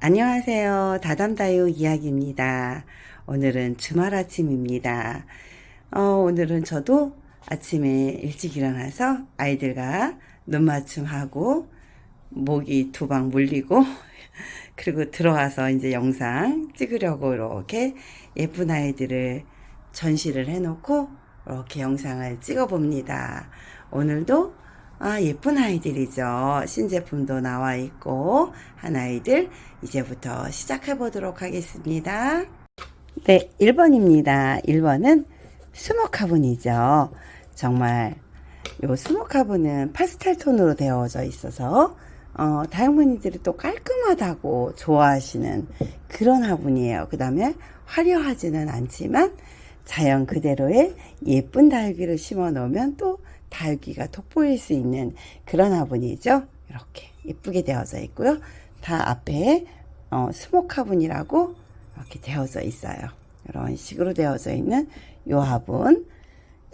안녕하세요. 다담다요 이야기입니다. 오늘은 주말 아침입니다. 어, 오늘은 저도 아침에 일찍 일어나서 아이들과 눈 맞춤하고 목이 두 방 물리고 그리고 들어와서 이제 영상 찍으려고 이렇게 예쁜 아이들을 전시를 해놓고 이렇게 영상을 찍어 봅니다. 오늘도 아, 예쁜 아이들이죠. 신제품도 나와 있고, 한 아이들 이제부터 시작해 보도록 하겠습니다. 네, 1번입니다. 1번은 스모카분이죠. 정말 요 스모카분은 파스텔 톤으로 되어져 있어서 어, 다양분이들이 또 깔끔하다고 좋아하시는 그런 화분이에요. 그 다음에 화려하지는 않지만 자연 그대로의 예쁜 다육이를 심어 놓으면 또 다육이가 돋보일 수 있는 그런 화분이죠. 이렇게 예쁘게 되어져 있고요. 다 앞에 어, 스모크 화분이라고 이렇게 되어져 있어요. 이런 식으로 되어져 있는 요 화분.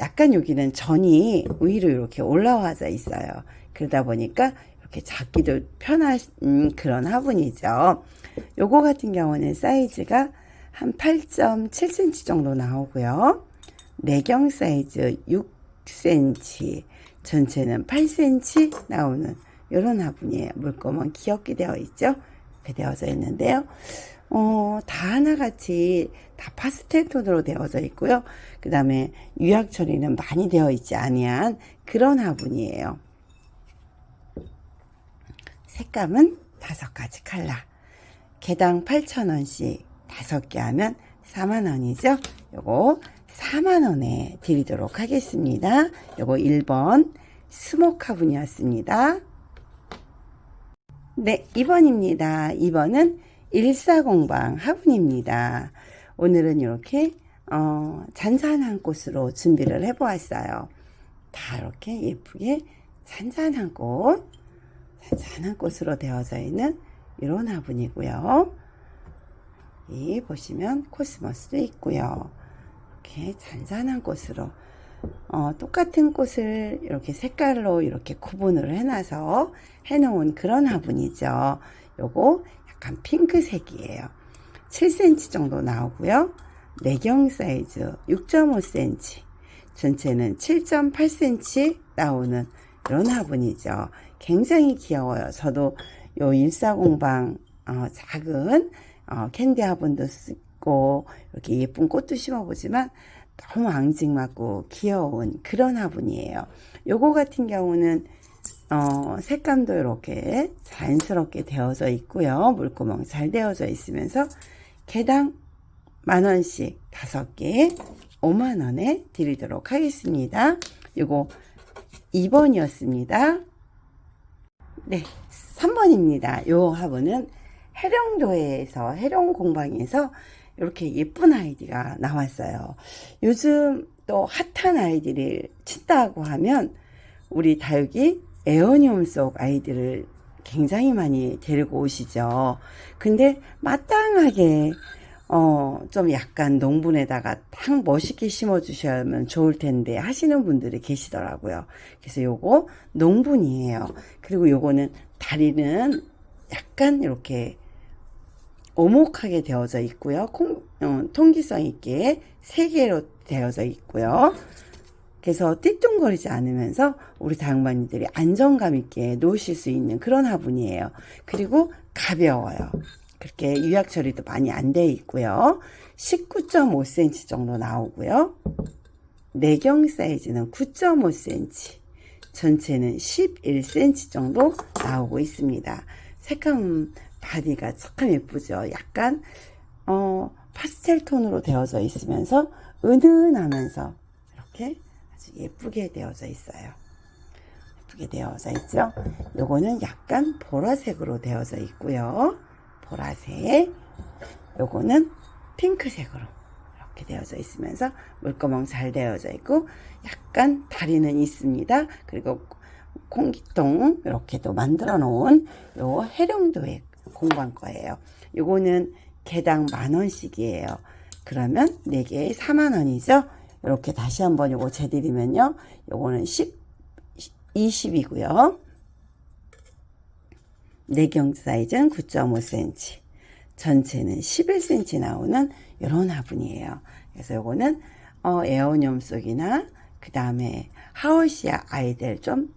약간 여기는 전이 위로 이렇게 올라와져 있어요. 그러다 보니까 이렇게 잡기도 편한 그런 화분이죠. 요거 같은 경우는 사이즈가 한 8.7cm 정도 나오고요. 내경 사이즈 6cm, 전체는 8cm 나오는 이런 화분이에요. 물감은 귀엽게 되어 있죠. 이렇게 되어져 있는데요. 어, 다 하나같이 다 파스텔 톤으로 되어져 있고요. 그 다음에 유약 처리는 많이 되어 있지 아니한 그런 화분이에요. 색감은 다섯 가지 컬러. 개당 8,000원씩 다섯 개 하면 4만원이죠. 요거 4만원에 드리도록 하겠습니다. 요거 1번 스모카 분이었습니다. 네, 2번입니다. 2번은 14공방 화분입니다. 오늘은 이렇게 어, 잔잔한 꽃으로 준비를 해보았어요. 다 이렇게 예쁘게 잔잔한 꽃, 잔잔한 꽃으로 되어져 있는 이런 화분이고요. 이 보시면 코스모스도 있고요. 이렇게 잔잔한 꽃으로 어, 똑같은 꽃을 이렇게 색깔로 이렇게 구분을 해놔서 해놓은 그런 화분이죠. 요거 약간 핑크색이에요. 7cm 정도 나오고요. 내경 사이즈 6.5cm, 전체는 7.8cm 나오는 이런 화분이죠. 굉장히 귀여워요. 저도 요 일사공방 어, 작은 어, 캔디 화분도 쓰고 이렇게 예쁜 꽃도 심어보지만 너무 앙증맞고 귀여운 그런 화분이에요. 요거 같은 경우는 어, 색감도 이렇게 자연스럽게 되어져 있고요. 물구멍 잘 되어져 있으면서 개당 만원씩 다섯 개 5만원에 드리도록 하겠습니다. 요거 2번이었습니다. 네, 3번입니다. 요 화분은 해령도에서 해령 공방에서 이렇게 예쁜 아이디가 나왔어요. 요즘 또 핫한 아이디를 친다고 하면 우리 다육이 에어니움 속 아이들을 굉장히 많이 데리고 오시죠. 근데 마땅하게 어, 좀 약간 농분에다가 딱 멋있게 심어 주시면 좋을 텐데 하시는 분들이 계시더라고요. 그래서 요거 농분이에요. 그리고 요거는 다리는 약간 이렇게 오목하게 되어져 있고요. 콩, 어, 통기성 있게 세 개로 되어져 있고요. 그래서 띠뚱거리지 않으면서 우리 다육마니들이 안정감 있게 놓으실 수 있는 그런 화분이에요. 그리고 가벼워요. 그렇게 유약 처리도 많이 안 돼 있고요. 19.5cm 정도 나오고요. 내경 사이즈는 9.5cm, 전체는 11cm 정도 나오고 있습니다. 색감 바디가 참 예쁘죠. 약간 어, 파스텔 톤으로 되어져 있으면서 은은하면서 이렇게 아주 예쁘게 되어져 있어요. 예쁘게 되어져 있죠. 요거는 약간 보라색으로 되어져 있고요. 보라색. 요거는 핑크색으로 이렇게 되어져 있으면서 물구멍 잘 되어져 있고 약간 다리는 있습니다. 그리고 공기통 이렇게도 만들어 놓은 요 해령도의 공방 거예요. 요거는 개당 만 원씩이에요. 그러면 4개에 4만 원이죠. 이렇게 다시 한번 요거 재드리면요. 요거는 10, 20이고요. 내경 사이즈는 9.5cm. 전체는 11cm 나오는 이런 화분이에요. 그래서 요거는 어, 에어뇽 속이나 그 다음에 하월시아 아이들 좀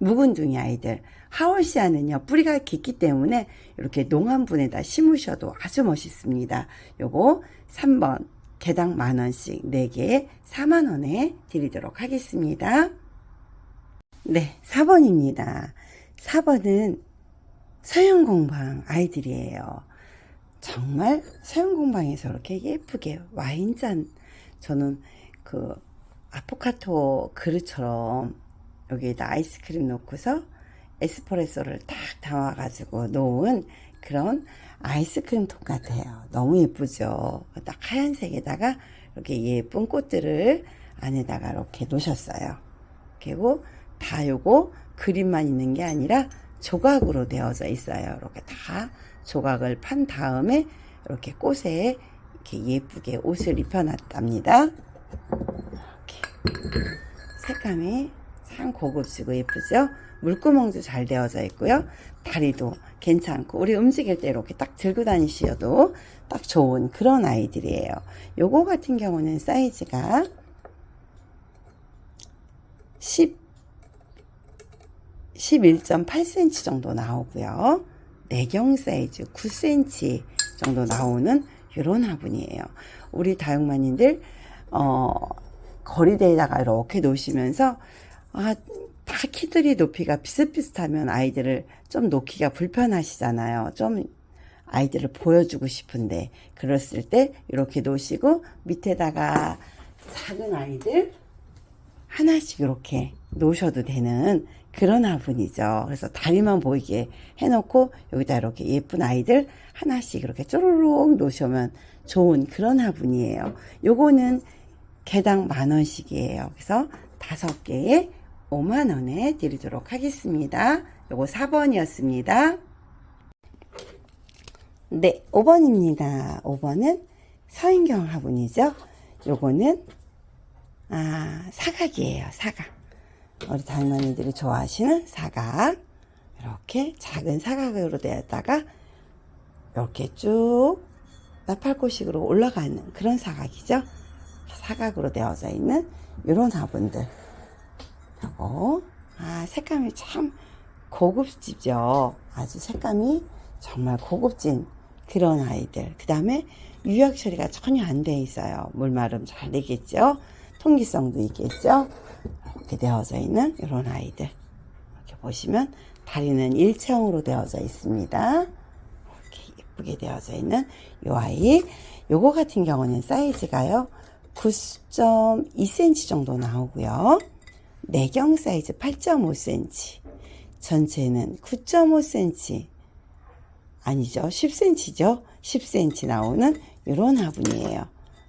묵은둥이 아이들 하월시아는요 뿌리가 깊기 때문에 이렇게 농한분에다 심으셔도 아주 멋있습니다. 요거 3번 개당 만원씩 4개에 4만원에 드리도록 하겠습니다. 네 4번입니다. 4번은 서영공방 아이들이에요. 정말 서영공방에서 이렇게 예쁘게 와인잔 저는 그 아포카토 그릇처럼 여기에다 아이스크림 넣고서 에스프레소를 딱 담아가지고 놓은 그런 아이스크림 통 같아요. 너무 예쁘죠? 딱 하얀색에다가 이렇게 예쁜 꽃들을 안에다가 이렇게 놓으셨어요. 그리고 다 요거 그림만 있는 게 아니라 조각으로 되어져 있어요. 이렇게 다 조각을 판 다음에 이렇게 꽃에 이렇게 예쁘게 옷을 입혀놨답니다. 이렇게 색감이 참 고급지고 예쁘죠? 물구멍도 잘 되어져 있고요. 다리도 괜찮고 우리 움직일 때 이렇게 딱 들고 다니셔도 딱 좋은 그런 아이들이에요. 요거 같은 경우는 사이즈가 10 11.8cm 정도 나오고요. 내경 사이즈 9cm 정도 나오는 이런 화분이에요. 우리 다육마님들 어, 거리대에다가 이렇게 놓으시면서 아, 다 키들이 높이가 비슷비슷하면 아이들을 좀 놓기가 불편하시잖아요. 좀 아이들을 보여주고 싶은데 그랬을 때 이렇게 놓으시고 밑에다가 작은 아이들 하나씩 이렇게 놓으셔도 되는 그런 화분이죠. 그래서 다리만 보이게 해놓고 여기다 이렇게 예쁜 아이들 하나씩 이렇게 쪼르륵 놓으시면 좋은 그런 화분이에요. 요거는 개당 만 원씩이에요. 그래서 다섯 개에 5만 원에 드리도록 하겠습니다. 요거 4번이었습니다. 네, 5번입니다. 5번은 서인경 화분이죠. 요거는 아, 사각이에요. 사각. 우리 달머니들이 좋아하시는 사각. 이렇게 작은 사각으로 되었다가 이렇게 쭉 나팔꽃식으로 올라가는 그런 사각이죠. 사각으로 되어져 있는 이런 화분들. 요거 아 색감이 참 고급지죠. 아주 색감이 정말 고급진 그런 아이들. 그 다음에 유약 처리가 전혀 안 돼 있어요. 물마름 잘 되겠죠. 통기성도 있겠죠. 이렇게 되어져 있는 이런 아이들. 이렇게 보시면 다리는 일체형으로 되어져 있습니다. 이렇게 예쁘게 되어져 있는 이 아이. 요거 같은 경우는 사이즈가요. 9.2cm 정도 나오고요. 내경 사이즈 8.5cm. 전체는 9.5cm. 아니죠. 10cm죠. 10cm 나오는 이런 화분이에요.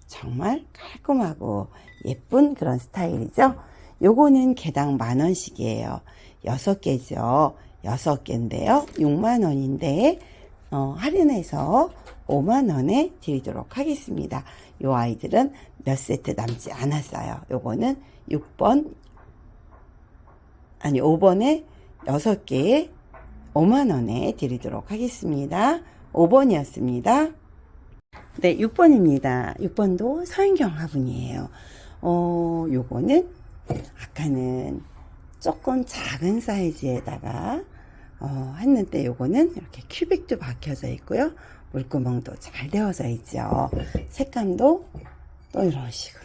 정말 깔끔하고 예쁜 그런 스타일이죠. 요거는 개당 만 원씩이에요. 여섯 개죠. 여섯 개인데요. 6만 원인데 어, 할인해서 5만 원에 드리도록 하겠습니다. 요 아이들은 몇 세트 남지 않았어요. 요거는 6번 아니 5번에 6개에 5만 원에 드리도록 하겠습니다. 5번이었습니다. 네, 6번입니다. 6번도 서인경 화분이에요. 어, 요거는 아까는 조금 작은 사이즈에다가 어, 했는데 요거는 이렇게 큐빅도 박혀져 있고요. 물구멍도 잘 되어져 있죠. 색감도 또 이런 식으로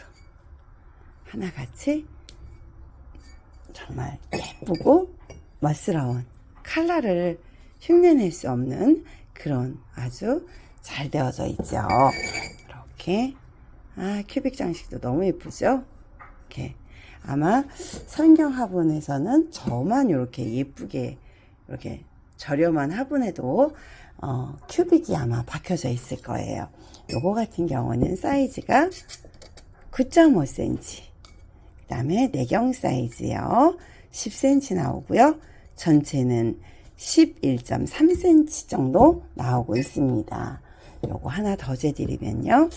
하나같이 정말 예쁘고 멋스러운 컬러를 흉내낼 수 없는 그런 아주 잘 되어져 있죠. 이렇게 아 큐빅 장식도 너무 예쁘죠? 이렇게 아마 성경 화분에서는 저만 이렇게 예쁘게 이렇게 저렴한 화분에도 어, 큐빅이 아마 박혀져 있을 거예요. 요거 같은 경우는 사이즈가 9.5cm. 그 다음에 내경 사이즈요. 10cm 나오고요. 전체는 11.3cm 정도 나오고 있습니다. 요거 하나 더 재드리면요.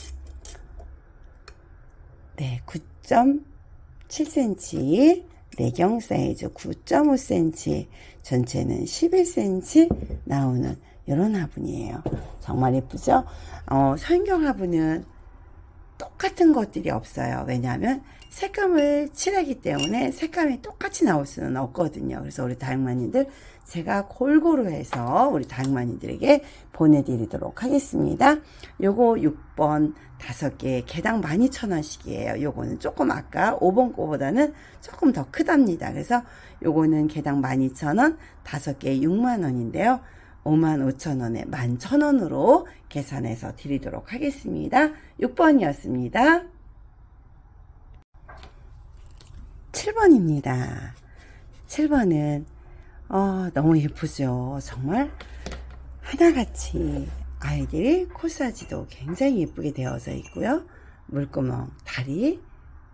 네, 9.7cm, 내경 사이즈 9.5cm, 전체는 11cm 나오는 이런 화분이에요. 정말 예쁘죠? 어, 성경 화분은 똑같은 것들이 없어요. 왜냐하면 색감을 칠하기 때문에 색감이 똑같이 나올 수는 없거든요. 그래서 우리 다육마님들 제가 골고루 해서 우리 다육마님들에게 보내드리도록 하겠습니다. 요거 6번 5개 개당 12,000원씩이에요. 요거는 조금 아까 5번 거보다는 조금 더 크답니다. 그래서 요거는 개당 12,000원 5개에 6만원인데요. 55,000원에 11,000원으로 계산해서 드리도록 하겠습니다. 6번이었습니다. 7번입니다. 7번은 어, 너무 예쁘죠. 정말 하나같이 아이들이 코사지도 굉장히 예쁘게 되어져 있고요. 물구멍, 다리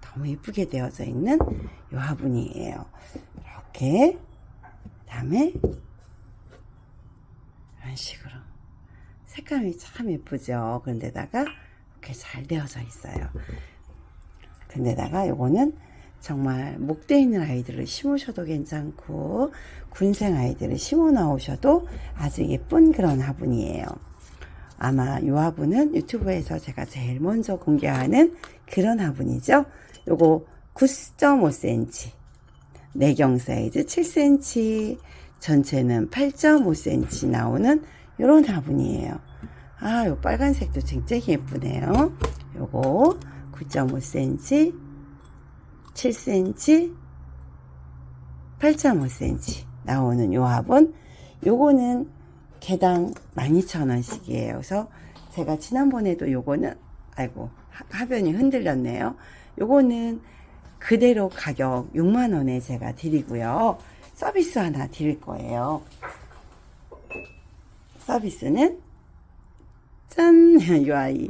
너무 예쁘게 되어져 있는 요 화분이에요. 이렇게 다음에 이런 식으로 색감이 참 예쁘죠. 그런데다가 이렇게 잘 되어져 있어요. 근데다가 요거는 정말 목대 있는 아이들을 심으셔도 괜찮고 군생 아이들을 심어 나오셔도 아주 예쁜 그런 화분이에요. 아마 이 화분은 유튜브에서 제가 제일 먼저 공개하는 그런 화분이죠. 요거 9.5cm, 내경 사이즈 7cm, 전체는 8.5cm 나오는 요런 화분이에요. 아, 요 빨간색도 굉장히 예쁘네요. 요거 9.5cm, 7cm, 8.5cm 나오는 요 화분. 요거는 개당 12,000원씩이에요. 그래서 제가 지난번에도 요거는, 아이고, 하- 화변이 흔들렸네요. 요거는 그대로 가격 6만원에 제가 드리고요. 서비스 하나 드릴 거예요. 서비스는 짠! 이 아이.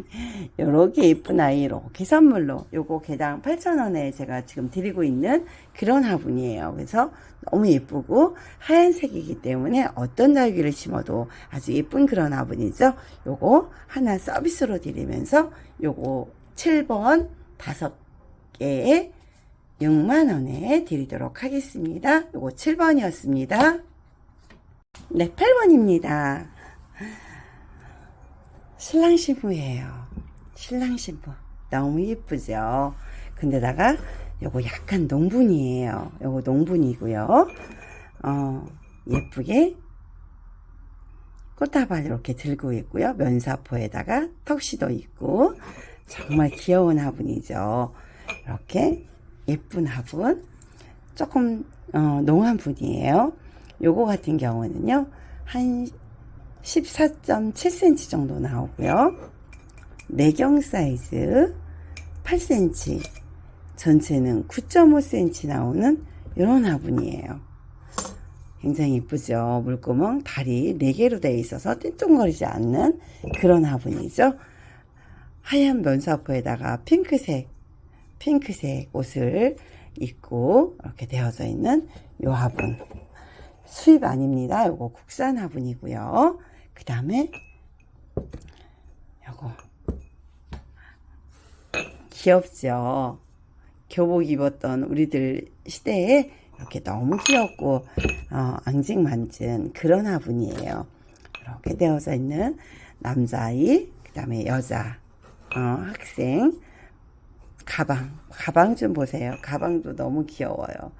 요렇게 예쁜 아이 이렇게 선물로 요거 개당 8,000원에 제가 지금 드리고 있는 그런 화분이에요. 그래서 너무 예쁘고 하얀색이기 때문에 어떤 날개를 심어도 아주 예쁜 그런 화분이죠. 요거 하나 서비스로 드리면서 요거 7번 5개에 6만원에 드리도록 하겠습니다. 요거 7번이었습니다. 네, 8번입니다. 신랑 신부예요. 신랑 신부. 너무 예쁘죠? 근데다가 요거 약간 농분이에요. 요거 농분이고요. 어, 예쁘게 꽃다발 이렇게 들고 있고요. 면사포에다가 턱시도 있고 정말 귀여운 화분이죠. 이렇게 예쁜 화분. 조금 어, 농한 분이에요. 요거 같은 경우는요. 한 14.7cm 정도 나오고요. 내경 사이즈 8cm, 전체는 9.5cm 나오는 이런 화분이에요. 굉장히 이쁘죠. 물구멍 다리 4개로 되어 있어서 띵뚱거리지 않는 그런 화분이죠. 하얀 면사포에다가 핑크색, 핑크색 옷을 입고 이렇게 되어져 있는 이 화분. 수입 아닙니다. 요거 국산 화분이고요. 그 다음에 요거 귀엽죠. 교복 입었던 우리들 시대에 이렇게 너무 귀엽고 어, 앙증만진 그런 화분이에요. 이렇게 되어져 있는 남자아이, 그 다음에 여자, 어, 학생, 가방, 가방 좀 보세요. 가방도 너무 귀여워요.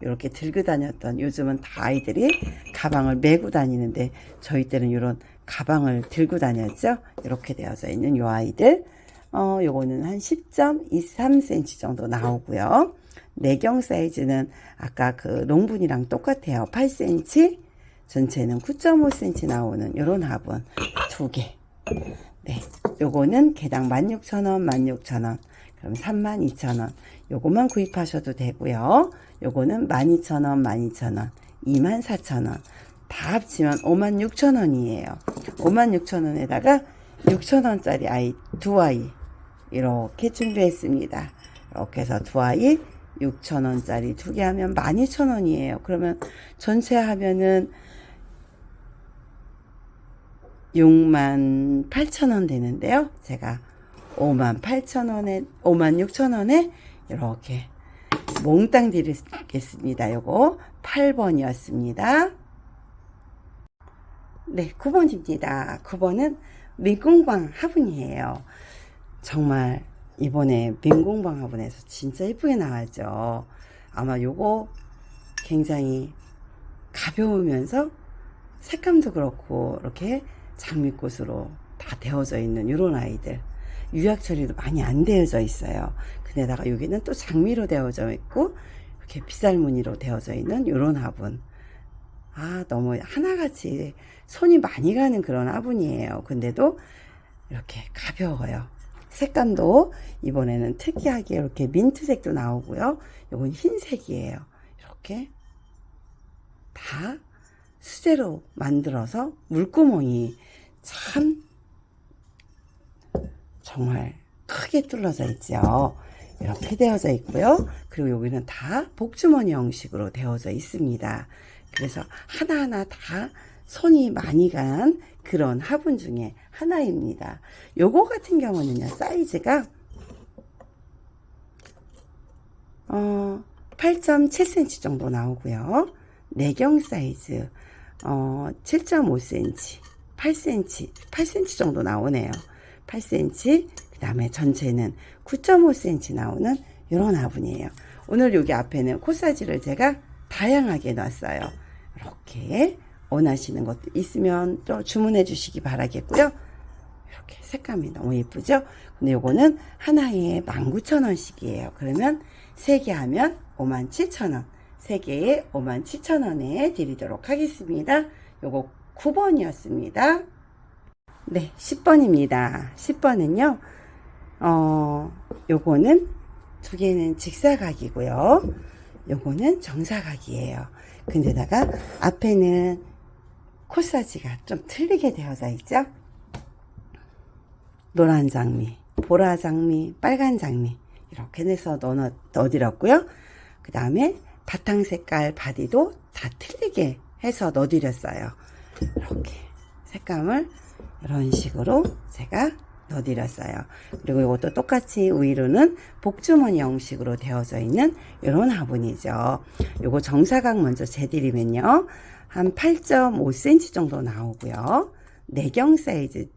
이렇게 들고 다녔던 요즘은 다 아이들이 가방을 메고 다니는데 저희 때는 이런 가방을 들고 다녔죠. 이렇게 되어져 있는 요 아이들. 어, 요거는 한 10.23cm 정도 나오고요. 내경 사이즈는 아까 그 농분이랑 똑같아요. 8cm, 전체는 9.5cm 나오는 요런 화분 두 개. 네, 요거는 개당 16,000원, 16,000원. 그럼 32,000원. 요거만 구입하셔도 되고요. 요거는 12,000원, 12,000원, 24,000원. 다 합치면 56,000원이에요. 56,000원에다가 6,000원짜리 아이 두 아이 이렇게 준비했습니다. 이렇게 해서 두 아이 6,000원짜리 두 개 하면 12,000원이에요. 그러면 전체 하면은 6만 8천 원 되는데요. 제가 5만 8천 원에 5만 6천 원에 이렇게 몽땅 드리겠습니다. 요거 8번이었습니다. 네, 9번입니다. 9번은 민공방 화분이에요. 정말 이번에 민공방 화분에서 진짜 예쁘게 나왔죠. 아마 요거 굉장히 가벼우면서 색감도 그렇고 이렇게 장미꽃으로 다 되어져 있는 이런 아이들 유약 처리도 많이 안 되어져 있어요. 근데다가 여기는 또 장미로 되어져 있고 이렇게 빗살무늬로 되어져 있는 이런 화분. 아 너무 하나같이 손이 많이 가는 그런 화분이에요. 근데도 이렇게 가벼워요. 색감도 이번에는 특이하게 이렇게 민트색도 나오고요. 이건 흰색이에요. 이렇게 다 수제로 만들어서 물구멍이 참 정말 크게 뚫어져 있죠. 이렇게 되어져 있고요. 그리고 여기는 다 복주머니 형식으로 되어져 있습니다. 그래서 하나하나 다 손이 많이 간 그런 화분 중에 하나입니다. 요거 같은 경우는요, 사이즈가, 어, 8.7cm 정도 나오고요. 내경 사이즈, 어, 7.5cm, 8cm, 8cm 정도 나오네요. 8cm, 그 다음에 전체는 9.5cm 나오는 이런 화분이에요. 오늘 여기 앞에는 코사지를 제가 다양하게 놨어요. 이렇게 원하시는 것도 있으면 또 주문해 주시기 바라겠고요. 이렇게 색감이 너무 예쁘죠? 근데 요거는 하나에 19,000원씩이에요. 그러면 3개 하면 57,000원. 3개에 57,000원에 드리도록 하겠습니다. 요거 9번이었습니다. 네, 10번입니다. 10번은요, 어, 요거는 두 개는 직사각이고요. 요거는 정사각이에요. 근데다가 앞에는 코사지가 좀 틀리게 되어져 있죠? 노란 장미, 보라 장미, 빨간 장미 이렇게 해서 넣어, 넣어드렸고요. 그 다음에 바탕 색깔 바디도 다 틀리게 해서 넣어드렸어요. 이렇게 색감을 이런 식으로 제가 넣어드렸어요. 그리고 이것도 똑같이 위로는 복주머니 형식으로 되어져 있는 이런 화분이죠. 요거 정사각 먼저 재드리면요. 한 8.5cm 정도 나오고요. 내경 사이즈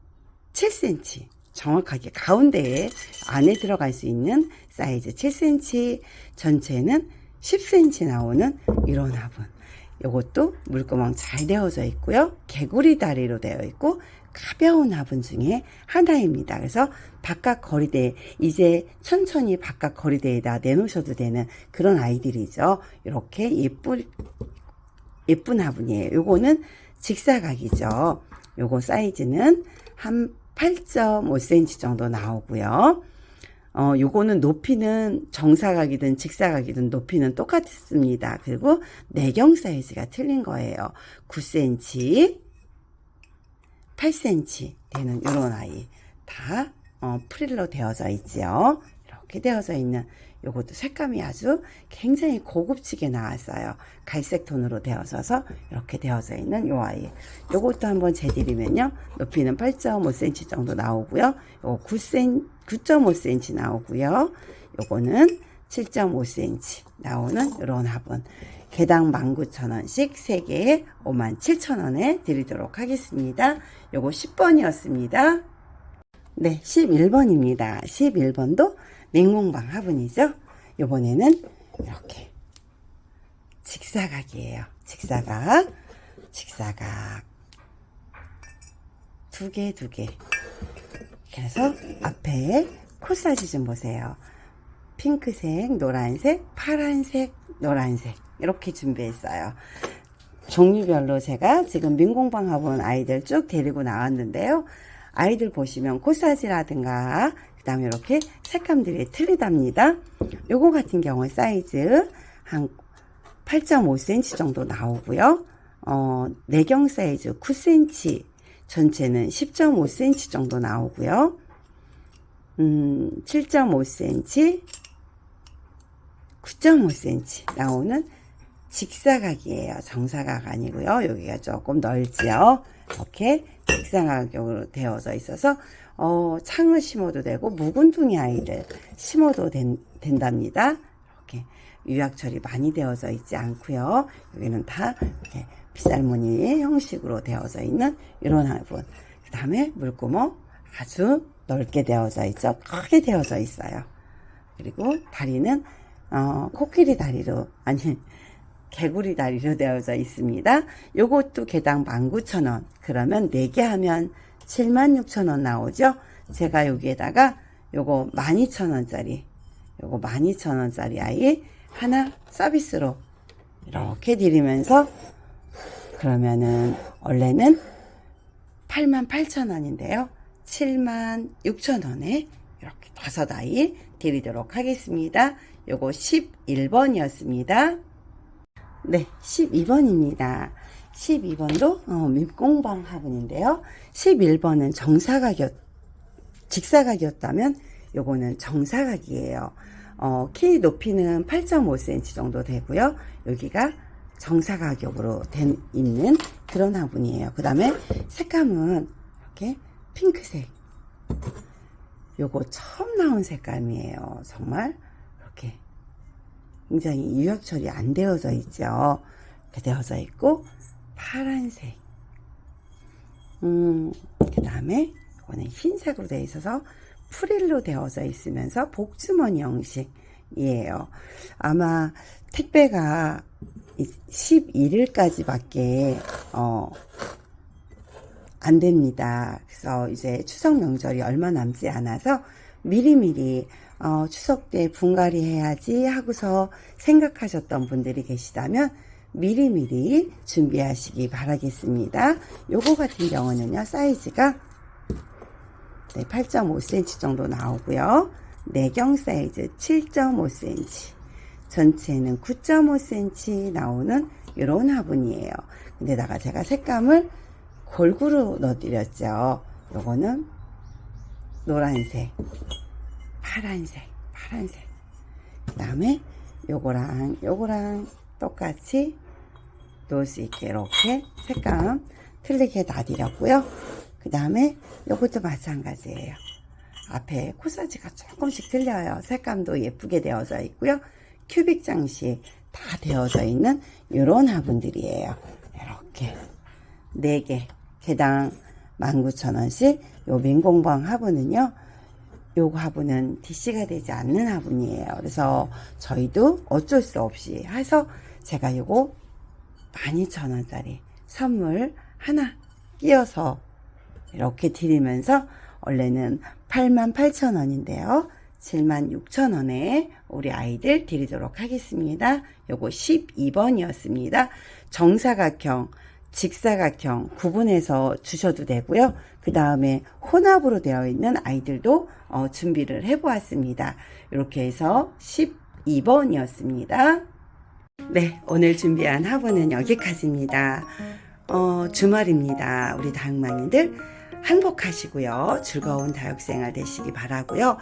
7cm. 정확하게 가운데에 안에 들어갈 수 있는 사이즈 7cm. 전체는 10cm 나오는 이런 화분. 요것도 물구멍 잘 되어져 있고요. 개구리 다리로 되어 있고 가벼운 화분 중에 하나입니다. 그래서 바깥 거리대 이제 천천히 바깥 거리대에다 내놓으셔도 되는 그런 아이들이죠. 이렇게 예쁜 예쁜 화분이에요. 요거는 직사각이죠. 요거 사이즈는 한 8.5cm 정도 나오고요. 어, 요거는 높이는 정사각이든 직사각이든 높이는 똑같습니다. 그리고 내경 사이즈가 틀린 거예요. 9cm, 8cm 되는 이런 아이 다 어, 프릴로 되어져 있지요. 이렇게 되어져 있는 요것도 색감이 아주 굉장히 고급지게 나왔어요. 갈색 톤으로 되어져서 이렇게 되어져 있는 요 아이. 요것도 한번 재드리면요. 높이는 8.5cm 정도 나오고요. 요거 9cm, 9.5cm 나오고요. 요거는 7.5cm 나오는 이런 화분. 개당 19,000원씩 3개에 57,000원에 드리도록 하겠습니다. 요거 10번이었습니다. 네, 11번입니다. 11번도 냉공방 화분이죠. 요번에는 이렇게 직사각이에요. 직사각, 직사각. 두 개, 두 개. 그래서 앞에 코사지 좀 보세요. 핑크색, 노란색, 파란색, 노란색. 이렇게 준비했어요. 종류별로 제가 지금 민공방 화분 아이들 쭉 데리고 나왔는데요. 아이들 보시면 코사지라든가 그 다음에 이렇게 색감들이 틀리답니다. 요거 같은 경우 사이즈 한 8.5cm 정도 나오고요. 어, 내경 사이즈 9cm 전체는 10.5cm 정도 나오고요. 음, 7.5cm 9.5cm 나오는 직사각이에요. 정사각 아니고요. 여기가 조금 넓지요. 이렇게 직사각으로 되어져 있어서 어, 창을 심어도 되고 묵은둥이 아이들 심어도 된, 된답니다. 이렇게 유약 처리 많이 되어져 있지 않고요. 여기는 다 이렇게 빗살무늬 형식으로 되어져 있는 이런 화분. 그 다음에 물구멍 아주 넓게 되어져 있죠. 크게 되어져 있어요. 그리고 다리는 어, 코끼리 다리로 아니 개구리 다리로 되어져 있습니다. 요것도 개당 19,000원. 그러면 4개 하면 76,000원 나오죠. 제가 여기에다가 요거 12,000원짜리 요거 12,000원짜리 아이 하나 서비스로 이렇게 드리면서 그러면은 원래는 88,000원인데요. 76,000원에 이렇게 다섯 아이 드리도록 하겠습니다. 요거 11번이었습니다. 네, 12번입니다. 12번도 어, 밑공방 화분인데요. 11번은 정사각이었, 직사각이었다면 요거는 정사각이에요. 어, 키 높이는 8.5cm 정도 되고요. 여기가 정사각으로 된 있는 그런 화분이에요. 그 다음에 색감은 이렇게 핑크색. 요거 처음 나온 색감이에요. 정말 이렇게 굉장히 유약 처리 안 되어져 있죠. 이렇게 되어져 있고 파란색. 음, 그 다음에 이거는 흰색으로 되어 있어서 프릴로 되어져 있으면서 복주머니 형식이에요. 아마 택배가 11일까지 밖에 어, 안 됩니다. 그래서 이제 추석 명절이 얼마 남지 않아서 미리미리 어, 추석 때 분갈이 해야지 하고서 생각하셨던 분들이 계시다면 미리미리 준비하시기 바라겠습니다. 요거 같은 경우는요, 사이즈가 네, 8.5cm 정도 나오고요. 내경 사이즈 7.5cm, 전체는 9.5cm 나오는 이런 화분이에요. 근데다가 제가 색감을 골고루 넣어드렸죠. 요거는 노란색, 파란색, 파란색. 그 다음에 요거랑 요거랑 똑같이 놓을 수 있게 이렇게 색감 틀리게 놔드렸고요. 그 다음에 요것도 마찬가지예요. 앞에 코사지가 조금씩 틀려요. 색감도 예쁘게 되어져 있고요. 큐빅 장식 다 되어져 있는 이런 화분들이에요. 이렇게 4개 개당 19,000원씩 요 민공방 화분은요. 요 화분은 DC가 되지 않는 화분이에요. 그래서 저희도 어쩔 수 없이 해서 제가 요거 12,000원짜리 선물 하나 끼워서 이렇게 드리면서 원래는 88,000원인데요. 76,000원에 우리 아이들 드리도록 하겠습니다. 요거 12번이었습니다. 정사각형, 직사각형 구분해서 주셔도 되고요. 그 다음에 혼합으로 되어 있는 아이들도 어, 준비를 해보았습니다. 이렇게 해서 12번이었습니다. 네, 오늘 준비한 화분은 여기까지입니다. 어, 주말입니다. 우리 다육마님들 행복하시고요. 즐거운 다육생활 되시기 바라고요.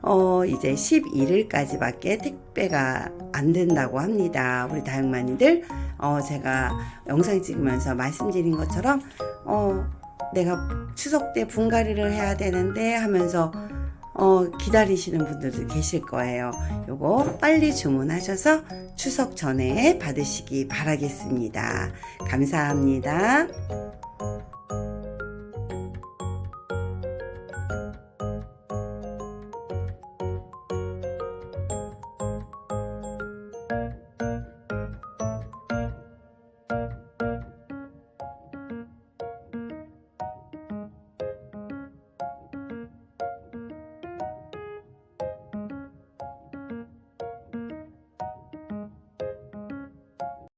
어, 이제 11일까지밖에 택배가 안 된다고 합니다. 우리 다육마님들 어, 제가 영상 찍으면서 말씀드린 것처럼 어, 내가 추석 때 분갈이를 해야 되는데 하면서 어, 기다리시는 분들도 계실 거예요. 요거 빨리 주문하셔서 추석 전에 받으시기 바라겠습니다. 감사합니다.